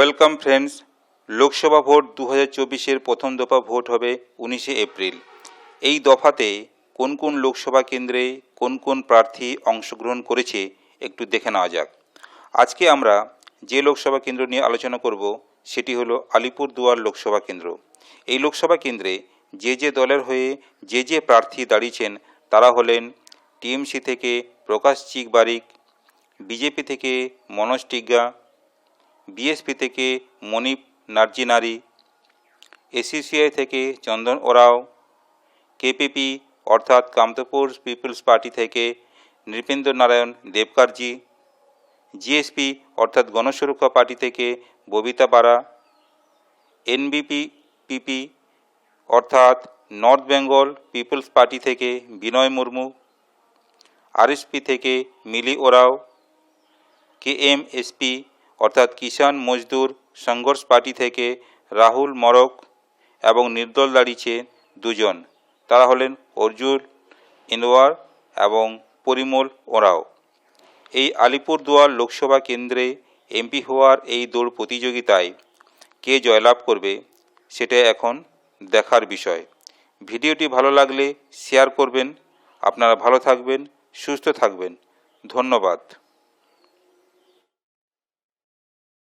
Welcome friends Lok Sabha vote দু হাজার চব্বিশের প্রথম দফা ভোট হবে উনিশে এপ্রিল। এই দফাতে কোন কোন লোকসভা কেন্দ্রে কোন কোন প্রার্থী অংশগ্রহণ করেছে একটু দেখে নেওয়া যাক। আজকে আমরা যে লোকসভা কেন্দ্র নিয়ে আলোচনা করব, সেটি হলো আলিপুরদুয়ার লোকসভা কেন্দ্র। এই লোকসভা কেন্দ্রে যে যে দলের হয়ে যে যে প্রার্থী দাঁড়িয়েছেন, তারা হলেন টিএমসি থেকে প্রকাশ চিক বারিক বিজেপি থেকে মনোজ টিগ্গা বিএসপি থেকে মনিপ নার্জিনারি এসিসিআই থেকে চন্দন ওরাও কেপিপি অর্থাৎ কামতপুর পিপলস পার্টি থেকে নৃপেন্দ্র নারায়ণ দেবকারজি জিএসপি অর্থাৎ গণসুরক্ষা পার্টি থেকে ববিতা বারা এনবিপি পিপি অর্থাৎ নর্থ বেঙ্গল পিপলস পার্টি থেকে বিনয় মুর্মু আরএসপি থেকে মিলি ওরাও কেএমএসপি অর্থাৎ কিষাণ মজদুর সংঘর্ষ পার্টি থেকে রাহুল মরক এবং নির্দল দাঁড়িয়েছে দুজন। তারা হলেন অর্জুন ইনওয়ার এবং পরিমল ওরাও। এই আলিপুরদুয়ার লোকসভা কেন্দ্রে এমপি হওয়ার এই দৌড় প্রতিযোগিতায় কে জয়লাভ করবে, সেটা এখন দেখার বিষয়। ভিডিওটি ভালো লাগলে শেয়ার করবেন। আপনারা ভালো থাকবেন, সুস্থ থাকবেন। ধন্যবাদ।